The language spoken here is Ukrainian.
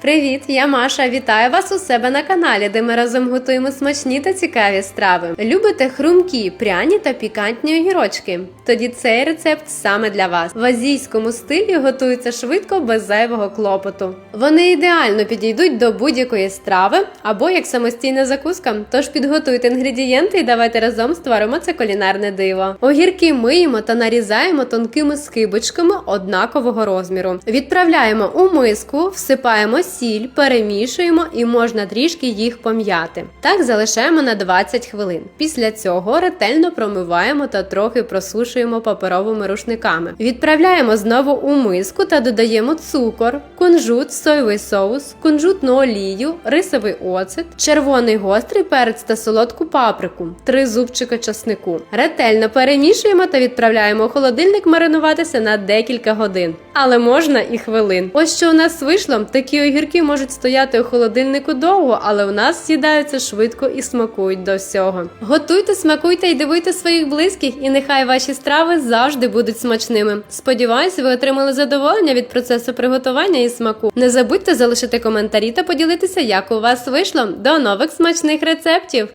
Привіт, я Маша. Вітаю вас у себе на каналі, де ми разом готуємо смачні та цікаві страви. Любите хрумкі, пряні та пікантні огірочки? Тоді цей рецепт саме для вас. В азійському стилі готуються швидко без зайвого клопоту. Вони ідеально підійдуть до будь-якої страви або як самостійна закуска. Тож підготуйте інгредієнти і давайте разом створимо це кулінарне диво. Огірки миємо та нарізаємо тонкими скибочками однакового розміру. Відправляємо у миску, всипаємо сіль, перемішуємо і можна трішки їх пом'яти. Так залишаємо на 20 хвилин. Після цього ретельно промиваємо та трохи просушуємо паперовими рушниками. Відправляємо знову у миску та додаємо цукор, кунжут, соєвий соус, кунжутну олію, рисовий оцет, червоний гострий перець та солодку паприку, три зубчика часнику. Ретельно перемішуємо та відправляємо у холодильник маринуватися на декілька годин. Але можна і хвилин. Ось що у нас вийшло. Такі огірки можуть стояти у холодильнику довго, але у нас з'їдаються швидко і смакують до всього. Готуйте, смакуйте і дивуйте своїх близьких, і нехай ваші страви завжди будуть смачними. Сподіваюсь, ви отримали задоволення від процесу приготування і смаку. Не забудьте залишити коментарі та поділитися, як у вас вийшло. До нових смачних рецептів!